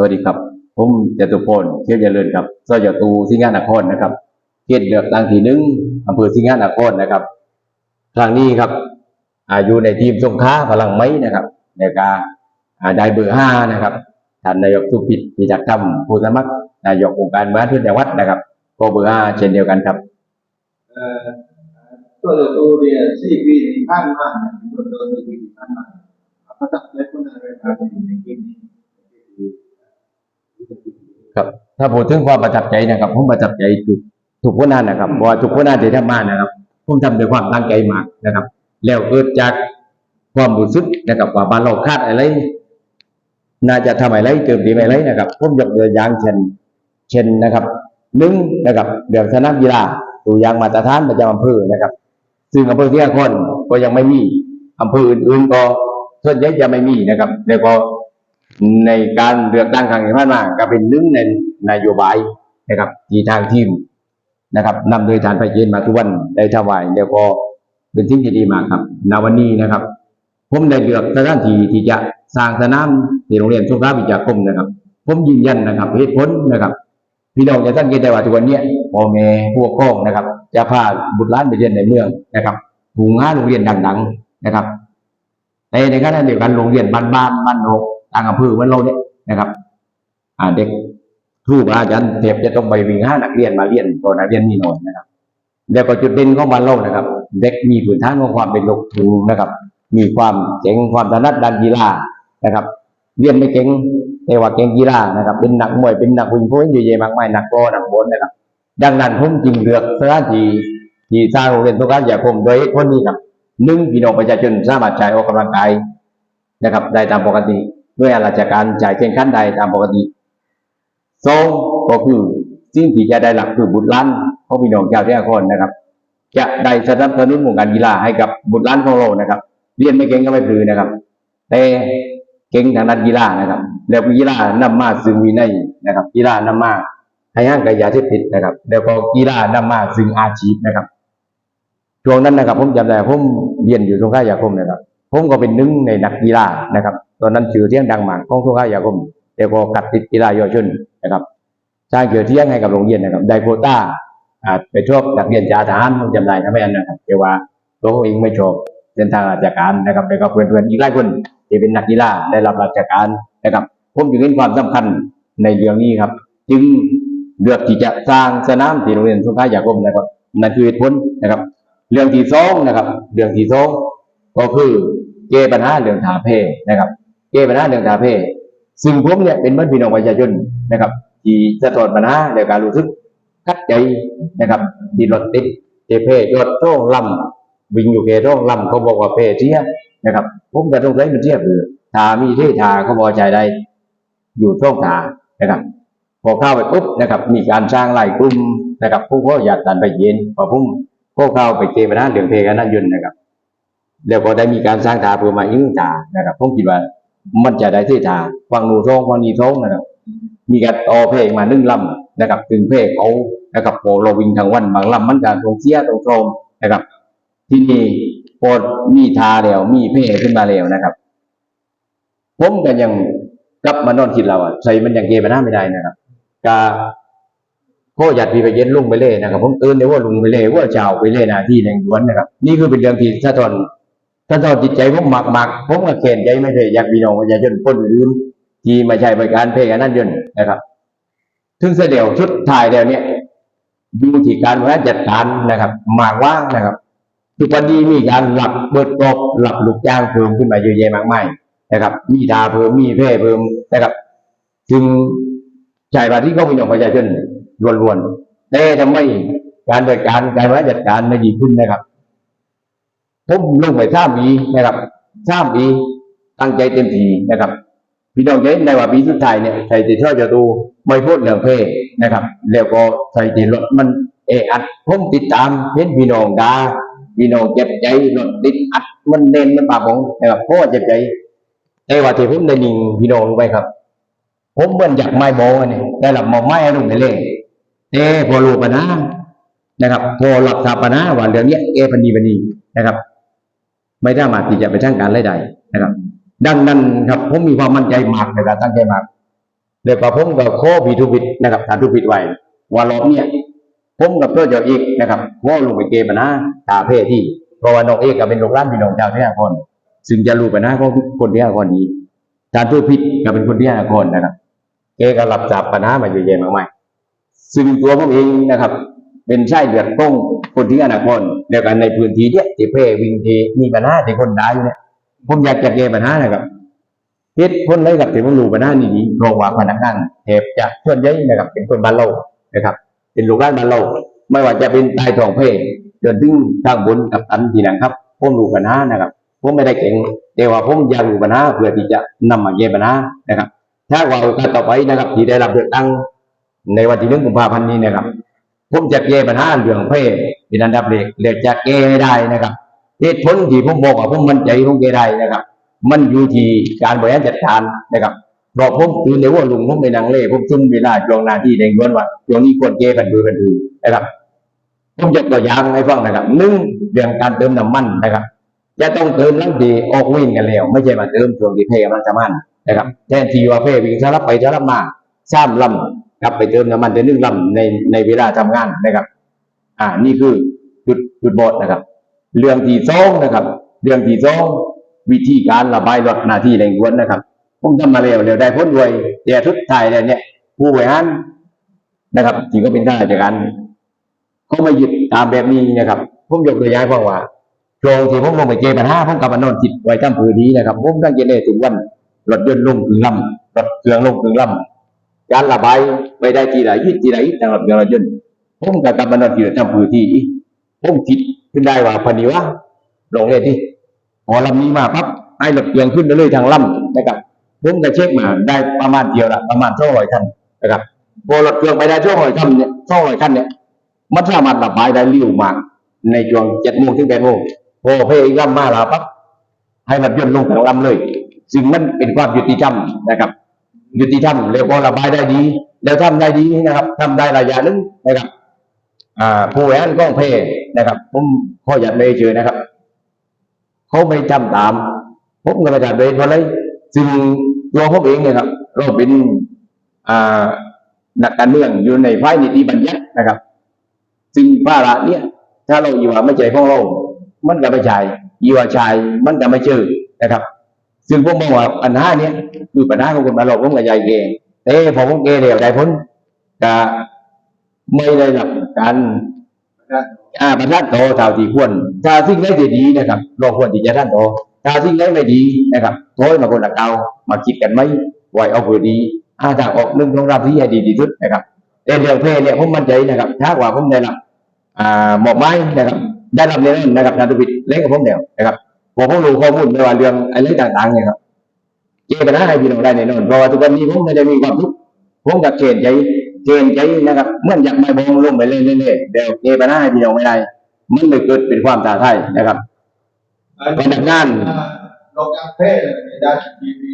สวัสดีครับ ผมจตุพลเทียวเจริญครับสจตูสิงห์นครนะครับเขตเลือกตั้งที่หนึ่งอำเภอสิงห์นครนะครับครั้งนี้ครับ อายู่ในทีมสงขลาพลังไม้นะครับในการได้เบอร์ห้านะครับท่านนายกสุพิษพิจักรรมผู้สมัครนายกองค์การบริหารส่วนจังหวัดนะครับก็เบอร์ห้าเช่นเดียวกันครับเออตัวเราตัวเรียนสี่ปีที่ผ่านมาตัวเราสี่ปีที่ผ่านมาประทับใจคนอะไรบ้างในเกมนี้ ครับ ถ้าพูดถึงความประทับใจนะครับ ผมประทับใจทุกทุกคนนั่นนะครับเพราะว่าทุกคนนั่นที่ทำมานะครับ ผมทำด้วยความตั้งใจมากนะครับ แล้วเกิดจากความรู้สึกนะครับว่าบ้านเราคาดอะไร น่าจะทำอะไรเติมดีอะไรนะครับ ผมยกตัวอย่างเช่น เช่นนะครับหนึ่งนะครับเรื่องสนามกีฬาตัวอย่างมาตรฐานประจำอำเภอนะครับ ซึ่งอำเภอที่นครก็ยังไม่มีอำเภออื่นๆก็ส่วนใหญ่จะไม่มีนะครับ แล้วก็ ในการเลือกตั้งครั้งที่ผ่านมาก็เป็นหนึ่งในนโยบายนะครับที่ทางทีมนะครับนำโดยทานไพเจนมาทุกวันได้ถวายแล้วก็เป็นสิ่งที่ดีมากครับณวันนี้นะครับ ผมได้เลือกสถานที่ที่จะสร้างสนามที่โรงเรียนสงขลาวิทยาคมนะครับ ผมยืนยันนะครับเหตุผลนะครับ พี่น้องจะสังเกตได้ว่าทุกวันนี้พ่อแม่ผู้ปกครองนะครับ จะพาบุตรหลานไปเรียนในเมืองนะครับหูงาโรงเรียนดังๆนะครับแต่ในขณะเดียวกันโรงเรียนบ้านบ้านบ้านนก ต่างอำเภอเหมือนเราเนี่ยนะครับอ่าเด็กครูอาจารย์เทบจะต้องไปวิ่งห้านักเรียนมาเรียนตอนนักเรียนมีนอยนะครับแล้วก็จุดเด่นของบ้านเรานะครับ เด็กมีพื้นฐานของความเป็นลูกทุงนะครับ มีความเจ๋งความถนัดด้านกีฬานะครับ เรียนไม่เก่งแต่ว่าเก่งกีฬานะครับ เป็นนักมวยเป็นนักวิ่งโค้งเยอะแยะมากมายนักโกนักบอลนะครับ ดังนั้นผมจึงเลือกสถานที่ที่สร้างโรงเรียนทุกการอย่าคมโดยเหตุผลนี้ครับหนึ่งพี่น้องประชาชนสามารถใช้ออกกำลังกายนะครับ ได้ตามปกติ ด้วยราชการจ่ายเช่นขั้นใดตามปกติสองก็คือสิ่งที่จะได้หลักคือบุตรหล้านของพี่น้องชาวเทพนนะครับ จะได้สนับสนุนวงการกีฬาให้กับบุตรหล้านของเรานะครับ เรียนไม่เก่งก็ไม่พลือนะครับ แต่เก่งทางด้านกีฬานะครับ แล้วกีฬานำมาซึ่งวินัยนะครับ กีฬานำมาให้ห่างกับยาเสพติดนะครับ แล้วก็กีฬานำมาซึ่งอาชีพนะครับช่วงนั้นนะครับ ผมจำได้ผมเรียนอยู่สงขลายาคมนะครับ ผมก็เป็นหนึ่งในนักกีฬานะครับ ตอนนั้นชื่อเสียงดังมากของสงขลายาคมแล้วก็กัดติดกีฬาเยาวชนนะครับสร้างเกียรติเที่ยงให้กับโรงเรียนนะครับ ได้โคต้าไปชอบนักเรียนจ่าทหารผมจำได้ทำไมอันนะครับแต่ว่าตัวเองไม่ชอบเส้นทางราชการนะครับแล้วก็เพื่อนๆอีกหลายคนที่เป็นนักกีฬาได้รับราชการนะครับ ผมจึงเห็นความสำคัญในเรื่องนี้ครับ จึงเลือกที่จะสร้างสนามที่โรงเรียนสงขลายาคมนะครับนั่นคือเหตุผลนะครับ เรื่องที่สองนะครับ เรื่องที่สอง ก็คือแก้ปัญหาเรื่องถาเพนะครับแก้ปัญหาเรื่องถาเพซึ่งผมเนี่ยเป็นเหมือนพี่น้องประชาชนนะครับ ที่สะท้อนปัญหาในการรู้สึกคัดใจนะครับที่รถติดเจเพยอดโร่องลำวิ่งอยู่เกร่องลำเขาบอกว่าเพเทียนะครับ ผมก็ต้องใช้มันเทียบคือทามีเท่ทาเขาพอใจได้ อยู่ช่องทานะครับ พอเข้าไปปุ๊บนะครับ มีการสร้างไล่กลุ่มนะครับผู้พ่ออยากตันไปเย็นพอพุ่มพวกเข้าไปเกปัญหาเรื่องเพกันนั่นยนนะครับ แล้วก็ได้มีการสร้างทาเพื่อมายึงทานะครับผมคิดว่ามันจะได้ที่ทาฟังหนูท้องฟังนีท้องนะครับมีการต่อเพลงมาหนึ่งลำนะครับถึงเพลงเขานะครับพอเราวิ่งทางวันบางลำมันจะตรงเสียตรงโทมนะครับ ที่นี่พอมีทาแล้วมีเพลงขึ้นมาแล้วนะครับ ผมก็ยังกลับมานอนคิดเราอะใส่มันยังเกมันหน้าไม่ได้นะครับกาพ่อหยัดพีไปเย็นลุงไปเล่นะครับผมตื่นเดี๋ยวว่าลุงไปเล่ว่าเจ้าไปเล่หนาที่แรงด้วนนะครับ นี่คือเป็นเรื่องที่สะท้อน สะท้อนจิตใจผมหมักหมักผมก็เข็นใจไม่เคยอยากพี่น้องประชาชนคนอื่นที่มาใช้บริการเพลงอันนั้นยนนะครับถึงเสดียวชุดถ่ายเดียวเนี้ยดูที่การบริหารจัดการนะครับหมากว่างนะครับทุกวันนี้มีการหลับเบิดตกหลับลูกจ้างเพิ่มขึ้นมาเยอะแยะมากมายนะครับ มีดาเพิ่มมีเพ่เพิ่มนะครับ จึงใช้บาที่เขาเป็นของประชาชนล้วนๆแต่ทำไมการบริการการบริหารจัดการไม่ดีขึ้นนะครับ ผมลงไปสามปีนะครับสามปีตั้งใจเต็มทีนะครับ พี่น้องจะเห็นในว่าปีสุดท้ายเนี่ยใส่ติดช่อจะดูไม่พูดเรื่องเพศนะครับ แล้วก็ใส่ติดรถมันเอะอัดผมติดตามเห็นพี่น้องดาพี่น้องเจ็บใจรถติดอัดมันเด่นมันปากผมนะครับเพราะว่าเจ็บใจแต่ว่าที่ผมได้ยิงพี่น้องไปครับ ผมเหมือนอยากไม้โบอันนี้ได้หลับมอไม้อารมณ์ไปเลยแต่พอรู้ปัญหานะครับ พอหลับทราบปัญหาว่าเรื่องเนี้ยแก้ปัญญีปัญญีนะครับ ไม่สามารถที่จะไปสร้างการรายได้นะครับ ดังนั้นครับผมมีความมั่นใจมากในการตั้งใจมากแล้วก็ผมก็ขอพี่ทุกผิดนะครับทานทุกผิดไว้ว่ารอบเนี้ยผมกับตัวเจ้าเอกนะครับว่าลงไปเกมปัญหาตาเพศที่เพราะว่าน้องเอกก็เป็นลูกหลานพี่น้องชาวเที่นครซึ่งจะรู้ปัญหาของทุกคนที่นครดีทานทุกผิดก็เป็นคนที่นครนะครับเอกก็รับทราบปัญหามาเยอะแยะมากมายซึ่งตัวผมเองนะครับ เป็นชายเดือดต้องคนที่อนาครเดียวกันในพื้นที่เนี้ยที่เพวิงทีมีปัญหาที่คนด่าอยู่เนี่ยผมอยากจะแก้ปัญหานะครับเหตุผลเลยครับที่ผมรู้ปัญหานี้ดีเพราะว่าพนักงานเทปจะส่วนใหญ่นะครับ เป็นคนบ้านเรานะครับ เป็นลูกหลานบ้านเราไม่ว่าจะเป็นใต้ท้องเพจนถึงทางบนกับตันทีนะครับผมรู้ปัญหานะครับผมไม่ได้เก่งแต่ว่าผมอยากรู้ปัญหาเพื่อที่จะนำมาแก้ปัญหานะครับ ถ้าว่าโอกาสต่อไปนะครับ ที่ได้รับเลือกตั้งในวันที่หนึ่งกุมภาพันธ์นี้นะครับ ผมจะแก้ปัญหาเรื่องเพศเป็นอันดับแรกและจะแก้ให้ได้นะครับเหตุผลที่ผมบอกว่าผมมั่นใจผมแก้ได้นะครับ มันอยู่ที่การบริหารจัดการนะครับบอกผมคือในว่าลุงผมไปนังเล่ผมซุ่มเวลาจองหน้าที่ในย้อนว่าช่วงนี้ควรแก้กันดูกันดูนะครับผมยกตัวอย่างให้ฟังนะครับหนึ่งเรื่องการเติมน้ำมันนะครับจะต้องเติมลังทีออกวิ่งกันแล้ว ไม่ใช่มาเติมช่วงที่เพกำลังจะมันนะครับแทนที่ว่าเพวิ่งสลับไปสลับมาสามลำ กลับไปเติมน้ำมันเดือนหนึ่งลำในในเวลาทำงานนะครับ อ่า นี่คือจุดจุดบอดนะครับ เรื่องที่สองนะครับ เรื่องที่สองวิธีการระบายลดหน้าที่แรงวนนะครับผมทำมาแล้วแล้วได้พ้นด้วยแต่ทุดท้ายแล้วเนี่ยผู้บริหารนะครับที่ก็เป็นข้าราชการเขามายึดตามแบบนี้นะครับผมยกตัวอย่างให้ฟังว่าช่วงที่ผมลงไปเจอปัญหาผมกลับมานอนจิตไว้ตั้งผืนนี้นะครับผมตั้งใจเลยถึงวันรถยนต์ลงถึงลำรถเครื่องลงถึงลำ การระบายไปได้ทีไหนยิดทีไหนสำหรับรถยนต์ผมกับมานอนจิตไว้ตั้งผืนที่ผมคิดขึ้นได้ว่าพอดีว่าลงเลยที่พอลำนี้มาปั๊บไอ้รถเครื่องขึ้นไปเลยทางลำนะครับผมก็เช็คมาได้ประมาณเดียวละประมาณสองร้อยคันนะครับพอรถเครื่องไปได้สองร้อยคันเนี่ยสองร้อยคันเนี่ยมันสามารถระบายได้เร็วมากในช่วงเจ็ดโมงถึงแปดโมงพอเพลงลำมาแล้วปั๊บให้รถยนต์ลงทางลำเลย ซึ่งมันเป็นความยุติธรรมนะครับ ยุติธรรมแล้วก็ระบายได้ดี แล้วทำได้ดีนะครับทำได้ระยะหนึงนะครับอ่าผู้แหวนก้องเพนะครับผมขออย่าตไม่เจอนะครับเขาไม่จำตามผมก็ไม่จำเป็นเพราะอะไรซึ่งตัวผมเองเนี่ยครับเราเป็นอ่านักการเมืองอยู่ในฝ่ายนิติบัญญัตินะครับ ซึ่งภาระเนี่ยถ้าเราอยู่ว่าไม่ใจของเรา มันก็ไม่ใช่อยู่ว่าชายมันก็ไม่เจอนะครับ ซึ่งผมมองว่าปัญหาเนี้ยคือปัญหาของคนมาเราผมกับยายเกแต่พอผมเกเดียวได้พ้นก็ไม่ได้รับการนะครับอ่าประทานโตเท่าที่ควรถ้าสิ่งไหนดีนะครับเราควรที่จะท่านโตถ้าสิ่งไหนไม่ดีนะครับโทษมาคนละเก่ามาคิดกันไหมไหวเอาเพื่อดีอาทางออกนึ่งต้องรับที่ให้ดีที่สุดนะครับเรื่องเพศเนี่ยผมมั่นใจนะครับถ้าว่าผมได้รับอ่าหมอบไม้นะครับได้รับแน่นอนนะครับนาตุบิดเล่นกับผมเดียวนะครับ ผมผมรู้ข้อมูลไม่ว่าเรื่องอะไรต่างๆเนี่ยครับเจปัญหาให้พี่น้องได้แน่นอนเพราะว่าทุกวันนี้ผมไม่ได้มีความทุกข์ผมกับเกณฑ์ใจเกณฑ์ใจนะครับเหมื่อนอยากไม่บองลงไปเรื่อยๆเดี๋ยวเกปัญหาให้พี่น้องไม่ได้ มันเลยเกิดเป็นความท้าทายนะครับพนักงานดอกจากเพศในด้านทีวี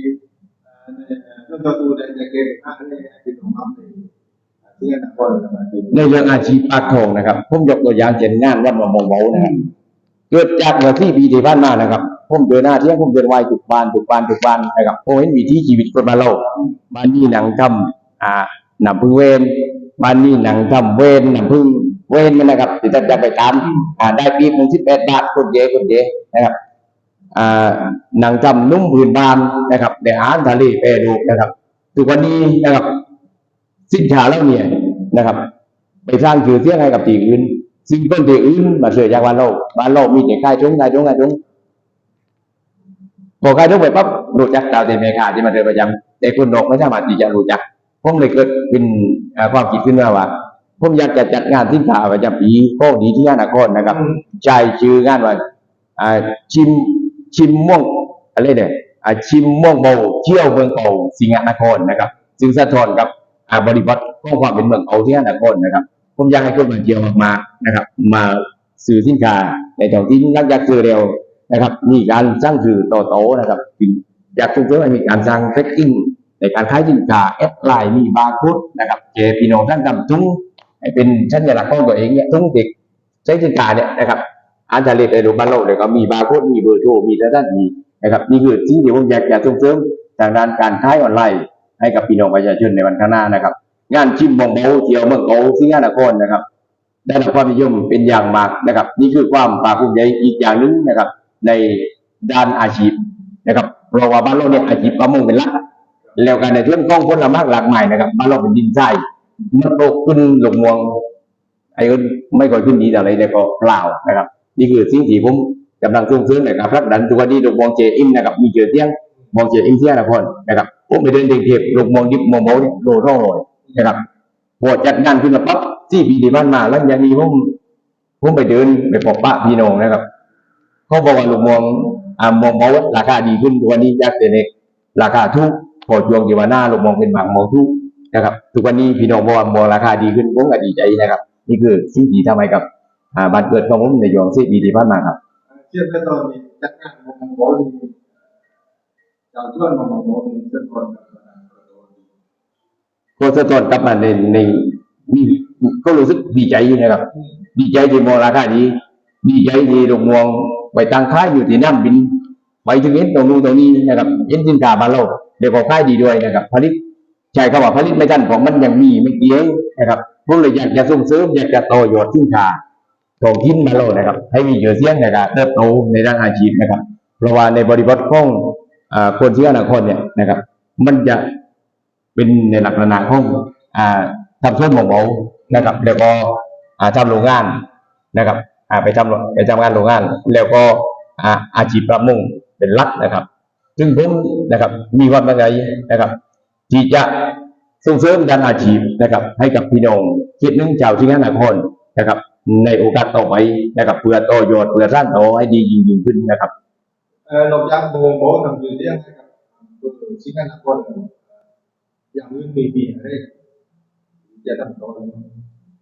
เรื่องตัวในในเกมห้าในที่ของมันในที่นครสมาธิในเรื่องอาชีพปากทองนะครับ ผมยกตัวอย่างเช่นงานวัดมะมงเบานะครับ เกิดจากเมื่อที่ปีที่ผ่านมานะครับผมเดินหน้าเที่ยงผมเดินไหวทุกบานทุกบานทุกบานนะครับผมเห็นวิถีชีวิตคนมานเราบ้านนี้หนังทำอ่าหนังพึ่งเวนบ้านนี้หนังทำเวนหนังพึ่งเวนมันนะครับที่ท่านจะไปตามอ่าได้ปีหนึ่งสิบแปดบาทคนเดียคนเดียนะครับอ่าหนังทำนุ่มผืนบานนะครับในอาหารทะเลแปรูนะครับทุกวันนี้นะครับ สินค้าเหล่านี้นะครับ ไปสร้างชื่อเสียงให้กับที่อื่น ซึ่งคนที่อื่นมาเสือจากบ้านเราบ้านเรามีแต่ค่ายทุ่งค่ายทุ่งค่ายทุ่งพอค่ายทุ่งไปปั๊บรู้จักดาวเตนเมฆาที่มาเดินประจำแต่คนนอกไม่สามารถที่จะรู้จักผมเลยเกิดเป็นความคิดขึ้นมาว่าผมอยากจะจัดงานสินค้าประจำปีโค้งดีที่ยานครนะครับใจชื่องานว่าชิมชิมม่วงอะไรเนี่ยชิมม่วงเบาเที่ยวเมืองเก่าสิงห์นครนะครับ ซึ่งสะท้อนกับบริบทของความเป็นเมืองเก่าที่นครนะครับ ผมอยากให้คนมาเที่ยวมานะครับ มาซื้อสินค้าในท้องถิ่นนักอยากซื้อเร็วนะครับ มีการสร้างสื่อต่อโตนะครับอยากส่งเสริมให้มีการสร้างแพ็กกิ้งในการขายสินค้าแอดไลน์มีบาร์โค้ดนะครับเจพี่น้องท่านทำทุงให้เป็นสัญลักษณ์ของตัวเองเนี่ยทุงเด็กใช้สินค้าเนี่ยนะครับอาจารย์เรียนในรงพยาบาลโลกเลยก็มีบาร์โค้ดมีเบอร์โทรมีสถานที่นะครับนี่คือสิ่งที่ผมอยากจะส่งเสริมทางด้านการขายออนไลน์ให้กับพี่น้องประชาชนในวันข้างหน้านะครับ งานชิมบองเบาเที่ยวเมืองเกาสิงหานครนะครับ ได้รับความนิยมเป็นอย่างมากนะครับ นี่คือความภาคภูมิใจอีกอย่างหนึ่งนะครับ ในด้านอาชีพนะครับเพราะว่าบ้านเราเนี่ยอาชีพประมงเป็นหลักแล้วกันในเรื่องของผลไม้หลากหลายนะครับบ้านเราเป็นดินทรายมันโตขึ้นหลงมวง ไอ้ก็ไม่ค่อยขึ้นดีแต่อะไรแต่ก็เปล่านะครับ นี่คือสิ่งที่ผมกำลังส่งเสริมนะครับผลักดันตัวนี้หลงมวงเจอิมนะครับมีเจอเที่ยงมองเจอิมเที่ยงนครนะครับผมไปเดินเทียบหลงมวงดิบมองเมาเนี่ยโลร่องรอย นะครับพอจัดงานขึ้นมาปั๊บที่ปีที่ผ่านมาแล้วย่างนี้ผมผมไปเดินไปพบปะพี่น้องนะครับเขาบอกว่าลูกมองอ่ามองเมาราคาดีขึ้นทุกวันนี้ยากแต่เล็กราคาทุกพอช่วงที่ว่าหน้าลูกมองเป็นบางมองทุกนะครับทุกวันนี้พี่น้องบอกว่ามองราคาดีขึ้นผมก็ดีใจนะครับ นี่คือสิ่งที่ทำให้กับอ่าบ้านเกิดของผมในยองสิปีที่ผ่านมาครับเทียบกับตอนนี้จัดงานมองโบนี่เจ้าช่วนมองโบนี่เส้นคน กับก็สะท้อนกลับมาในในมีก็รู้สึกดีใจนะครับ ดีใจที่มองราคาดีดีใจที่ลูกมองไปตั้งค่ายอยู่ที่น้ำบินไปถึงเห็นตรงนู้นตรงนี้นะครับเห็นสินค้าบานเราเดี๋ยวก็ค่ายดีด้วยนะครับผลิตใช่คำว่าผลิตไม่ทันของมันยังมีไม่เกี่ยงนะครับผมเลยอยากจะส่งเสริมอยากจะต่อยอดสินค้าท้องถิ่นมาเรานะครับ ให้มีเยอะเสียงนะครับเติบโตในด้านอาชีพนะครับเพราะว่าในบริบทของคนที่อนาคตเนี่ยนะครับ มันจะ เป็นในลักษณะของอ่าทำส่วนหมองเบานะครับ แล้วก็อ่าทำโรงงานนะครับ อ่าไปทำไปทำงานโรงงาน แล้วก็อ่าอาชีพประมงเป็นลักนะครับ ซึ่งผมนะครับ มีความตั้งใจนะครับ ที่จะส่งเสริมด้านอาชีพนะครับ ให้กับพี่น้องเขตหนึ่งชาวที่งานนครนะครับ ในโอกาสต่อไปนะครับ เพื่อต่อยอดเพื่อสร้างต่อให้ดียิ่งยิ่งขึ้นนะครับ เออเราย้ำมองโบทำอยู่เรื่องนะครับตัวสิ่งนั้นคน อย่างอื่นมีมีอะไรจะทำต่อ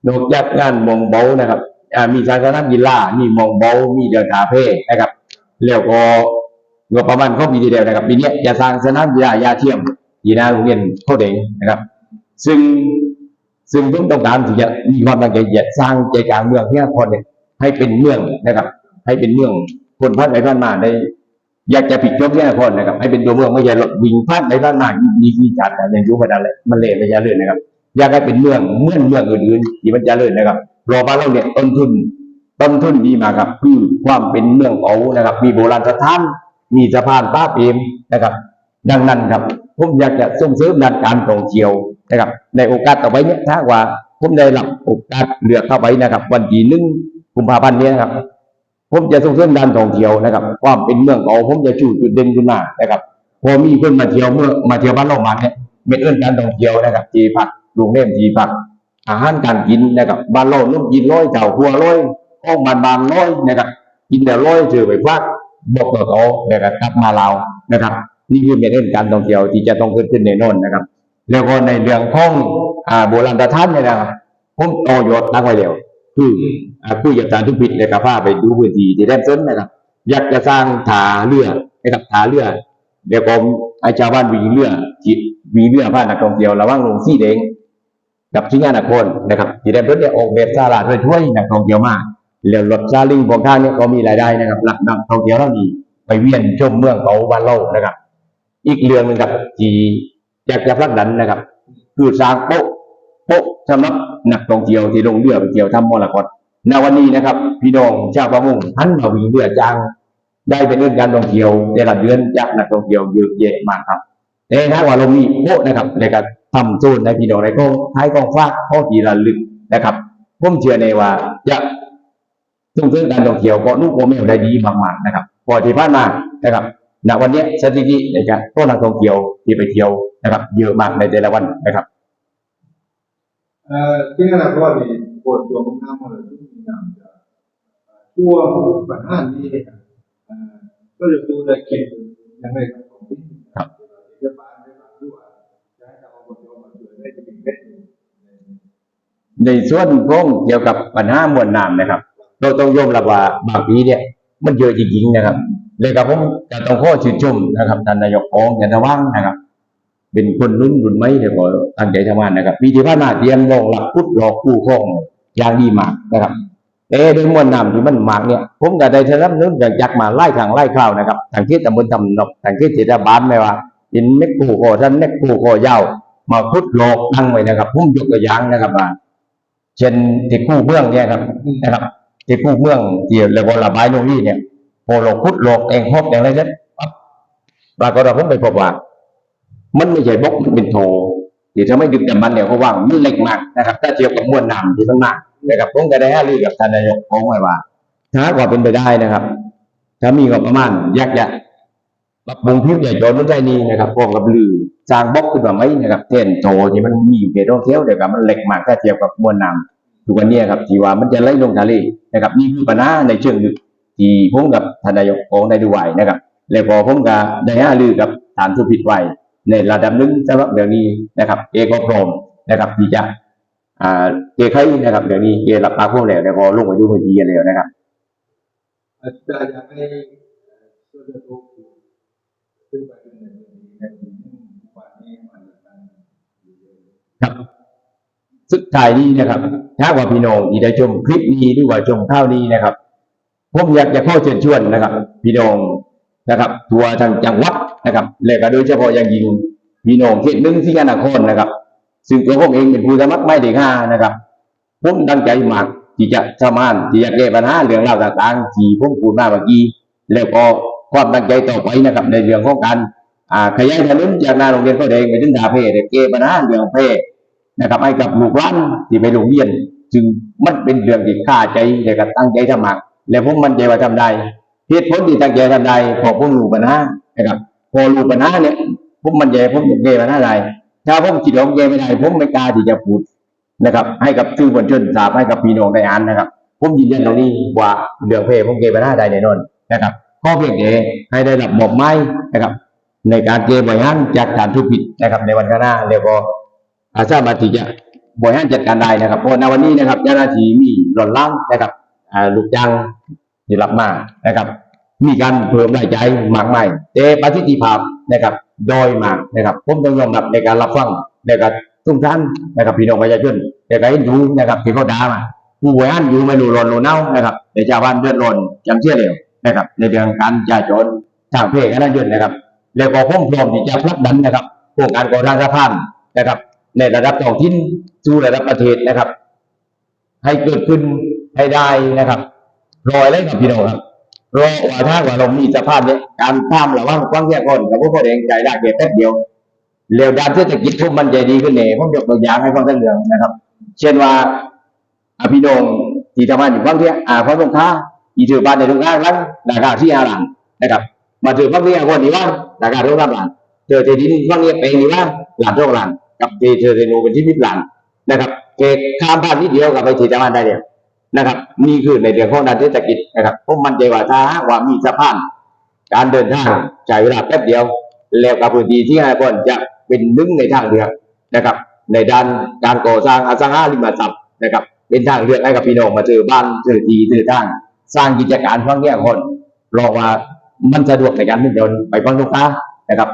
นอกจากงานมองเบานะครับอ่ามีการสนามกีฬามีมองเบามีเดินคาเฟ่นะครับ แล้วก็งบประมาณเขาปีที่แล้วนะครับปีนี้ยจะสร้างสนามกีฬายาเทียมยีนาโรงเรียนโคเดงนะครับ ซึ่งซึ่งผมต้องการที่จะมีความตั้งใจจะสร้างใจกลางเมืองที่นครเนี่ยให้เป็นเมืองนะครับ ให้เป็นเมืองคนพันไปพันมาได้ อยากจะปิดจบที่นครนะครับ ให้เป็นตัวเมืองไม่ใช่รถวิ่งพันไปพันมามีมีจัดแต่ในยุคปัจจุบันเลยมันเละไปยะเลยนะครับ อยากให้เป็นเมืองเมื่อนเมืองอื่นๆที่มันจะเจริญนะครับรอบ้านเราเนี่ยต้นทุนต้นทุนดีมากครับคือความเป็นเมืองเอานะครับ มีโบราณสถานมีสะพานป้าเปมนะครับ ดังนั้นครับผมอยากจะส่งเสริมด้านการท่องเที่ยวนะครับ ในโอกาสต่อไปเนี่ยถ้าว่าผมได้รับโอกาสเลือกเข้าไปนะครับ วันที่หนึ่งกุมภาพันธ์เนี้นะครับ ผมจะส่งเสริมด้านท่องเที่ยวนะครับความเป็นเมืองเก่าผมจะชูจุดเด่นขึ้นมานะครับพอมีคนมาเที่ยวเมื่อมาเที่ยวบ้านเรามาเนี่ยเป็นเอื้อนการท่องเที่ยวนะครับที่พักโรงแรมที่พักอาหารการกินนะครับบ้านเรานุ่มกินร้อยเจ้าครัวร้อยห้องบานบานร้อยนะครับกินแต่ร้อยเจอไปพักบอกต่อเขานะครับกลับมาเรานะครับ นี่คือเป็นเรื่องการท่องเที่ยวที่จะต้องเกิดขึ้นแน่นอนนะครับ แล้วก็ในเรื่องของอ่าโบราณสถานเนี่ยนะครับผมต่อยอดตั้งไว้แล้ว คืออาผู้จัดการทุกผิดเลยครับพาไปดูพื้นที่ที่แรมต้นนะครับ อยากจะสร้างถาเรือนะครับถาเรือเดี๋ยวผมให้ชาวบ้านวิ่งเรือที่วิ่งเรือผ่านนักท่องเที่ยวระว่างลงซี่แดงกับที่งานนักครนะครับที่ได้เพิ่นได้ออกแบบตลาดเพื่อช่วยนักท่องเที่ยวมากแล้วรถซาลิงพวกท่านเนี่ยก็มีรายได้นะครับหลักนักท่องเที่ยวเหล่านี้ไปเวียนชมเมืองเขาบ้านเรานะครับ อีกเรื่องหนึ่งครับที่อยากจะผลักดันนะครับ คือสร้างโป๊ะ ป๊ะสำหรับนักท่องเที่ยวที่ลงเรือไปเที่ยวทำมรกตณวันนี้นะครับ พี่น้องชาวประมงหันมาวิ่งเรือจ้างได้เป็นเรื่องการท่องเที่ยวแต่ละเดือนจากนักท่องเที่ยวเยอะแยะมากครับแต่ถ้าว่าเรามีโป๊ะนะครับในการทำโซนในพี่น้องในกองท้ายกองฟากข้อทีละลึกนะครับผมเชื่อในว่าจะส่งเสริมการท่องเที่ยวเก็ลูกโอเมลได้ดีมากๆนะครับพอที่ผ่านมานะครับณวันนี้สถิติในการต้นนักท่องเที่ยวที่ไปเที่ยวนะครับ เยอะมากในแต่ละวันนะครับ เอ่อที่นั่นก็มีปวดตัวของน้ำมันที่มีน้ำจะทั่วปัญหานี้เอ่อก็จะดูในเขตยังไงครับผมครับจะบ้านได้บ้านด้วยจะให้เราเอาคนมาช่วยได้จะเป็นเม็ดในส่วนของเกี่ยวกับปัญหามวลน้ำนะครับ เราต้องยอมรับว่าบางปีเนี่ย มันเยอะจริงๆนะครับ เลยครับผมจะต้องข้อชื่นชมนะครับท่านนายกองยันทวังนะครับ เป็นคนรุ่นรุ่นไม่เดี๋ยวก็ตั้งใจทำงานนะครับปีที่ผ่านมาเตรียมรองหลักพุทธหลอกคู่ข้องอย่างดีมากนะครับเออด้วยมวลน้ำที่มันมากเนี่ย ผมก็ได้สนับนุ่นจากจักมาไล่ทางไล่คราวนะครับทางเทศตำบลตำนกทางเทศเทศบาลไม่ว่าเป็นเม็ดกูโคท่านเม็ดกูโคยาวมาพุดโลกตั้งไว้นะครับผมยกตัวอย่างนะครับว่าเช่นที่กู้เมืองเนี่ยครับนะครับที่กู้เมืองที่เรียกว่าระบายลงนี่เนี่ยพอเราพุดโลกเองพบอย่างไรเสร็จปั๊บปรากฏว่าผมไปพบว่า มันไม่ใช่บกมันเป็นโถที่ทำให้ดึกดำบรรพ์เนี่ยเพราะว่ามันเล็กมากนะครับ ถ้าเทียบกับมวลน้ำที่มันมากนะครับผมก็ได้ให้ลือกับท่านนายกผมไว้ว่าถ้ากว่าเป็นไปได้นะครับ ถ้ามีงบประมาณยักษ์ใหญ่ปรับปรุงพิมพ์ใหญ่โจนมันได้นี่นะครับพร้อมกับลือสร้างบล็อกขึ้นมาไหมนะครับเทนโถที่มันมีอยู่เขตท่องเที่ยวเดียวกับมันเล็กมากถ้าเทียบกับมวลน้ำทุกวันนี้ครับที่ว่ามันจะไหลลงทะเลนะครับนี่คือปัญหาในเชิงลึกที่ผมกับทานนายกองได้ดูไว้นะครับ แล้วพอผมก็ได้หาลือกับฐานสุพิตไว้ ในระดับหนึงสำหรับเดี๋ยวนี้นะครับ เอก็พร้อมนะครับที่จะอ่าเกใครนะครับเดี๋ยวนี้เกรับปากพวกแล้วแต่พอลงมาดูเวทีกันแล้วนะครับอาจารย์อยากให้ช่วยดูขึ้นไปเป็นในในวันนี้มันจะตั้งครับสุดท้ายนี้นะครับ ถ้าว่าพี่น้องที่ได้ชมคลิปนี้หรือว่าชมข่าวนี้นะครับ ผมอยากจะเข้าเชิญชวนนะครับ พี่น้องนะครับ ทัวร์ทางจังหวัด นะครับและก็โดยเฉพาะอย่างยิ่งพี่น้องเขตหนึ่งที่ยานครนะครับ ซึ่งตัวผมเองเป็นผู้สมัครไม่ได้ห้านะครับผมตั้งใจมากที่จะสมานที่จะแก้ปัญหาเรื่องราวต่างๆที่ผมพูดมาเมื่อกี้แล้วก็ความตั้งใจต่อไปนะครับ ในเรื่องของการขยายถนนจากหนาโรงเรียนเขาแดงไปถึงดาเพศแก้ปัญหาเรื่องเพศนะครับให้กับลูกหลานที่ไปโรงเรียน จึงมันเป็นเรื่องที่ข้าใจและก็ตั้งใจทำมากและผมมันใจว่าทำได้เหตุผลที่ตั้งใจทำได้เพอผมรู้ปัญหานะครับ พอรู้ปัญหาเนี่ยผมมันใจผมจะแก้ปัญหาได้ถ้าผมคิดว่าผมแก้ไม่ได้ผมไม่กล้าที่จะพูดนะครับ ให้กับสื่อมวลชนทราบให้กับพี่น้องได้อ่านนะครับ ผมยืนยันตรงนี้ว่าเรื่องเพศผมแก้ปัญหาได้แน่นอนนะครับข้อเพียงแต่ให้ได้รับมอบไม้นะครับ ในการเกบริหารจากการทุจริตนะครับ ในวันข้างหน้าแล้วก็อาสามารถที่จะบริหารจัดการได้นะครับเพราะในวันนี้นะครับเจ้าหน้าที่มีหล่นล้างนะครับลูกจ้างที่รับมานะครับ มีการเพิ่มรายจ่ายมากมายแต่ประสิทธิภาพนะครับโดยมากนะครับ ผมต้องยอมรับในการรับฟังในการทุ่มท่านนะครับพี่น้องประชาชนแต่ก็เห็นอยู่นะครับที่เขาด่ามาผู้บริหารอยู่ไม่รู้ร้อนรู้เน่านะครับแต่ชาวบ้านเดือดร้อนจำเชื่อเร็วนะครับ ในเรื่องการจ่ายจนทางเพศกันนั่นยืนนะครับ แล้วก็ผมพร้อมที่จะผลักดันนะครับโครงการก่อสร้างสะพานนะครับ ในระดับท้องถิ่นสู่ระดับประเทศนะครับ ให้เกิดขึ้นให้ได้นะครับรอยเลยครับพี่น้องครับ รอว่าถ้าว่าเรามีสภาพเนี้ยการข้ามระหว่างกว้างแยกคนกับพวกพ่อเองใจได้เพียงแป๊บเดียวเร็วด้านเศรษฐกิจพวกมันใจดีขึ้นเน่ผมยกตัวอย่างให้ฟังสักเรื่องนะครับ เช่นว่าอะพี่น้องที่ทำงานอยู่ฟังเที่ยอ่าฟังตรงค้าอีถือบ้านในตรงค้านั้นราคาที่ห้าล้านะครับ มาถือฟังเที่ยคนนี้ว่าราคาเท่าไหร่ล้านเจอที่ดินฟังเที่ยเป็นนี้ว่าหลานเท่าล้านกับเทเทเรโนเป็นที่พิพลานนะครับเกข้ามผ่านนิดเดียวกับไปเทจามานได้เดียว นะครับ นี่คือในเรื่องของด้านเศรษฐกิจนะครับผมมั่นใจว่าถ้าหากว่ามีสะพานการเดินทางใช้เวลาแป๊บเดียว แล้วกับพื้นที่ที่ห้าคนจะเป็นหนึ่งในทางเลือกนะครับ ในด้านการก่อสร้างอสังหาริมทรัพย์นะครับ เป็นทางเลือกให้กับพี่น้องมาซื้อบ้านซื้อที่ซื้อทางสร้างกิจการฟังแยกคนรองว่ามันสะดวกในการมุ่งยนไปฟังลูกค้านะครับ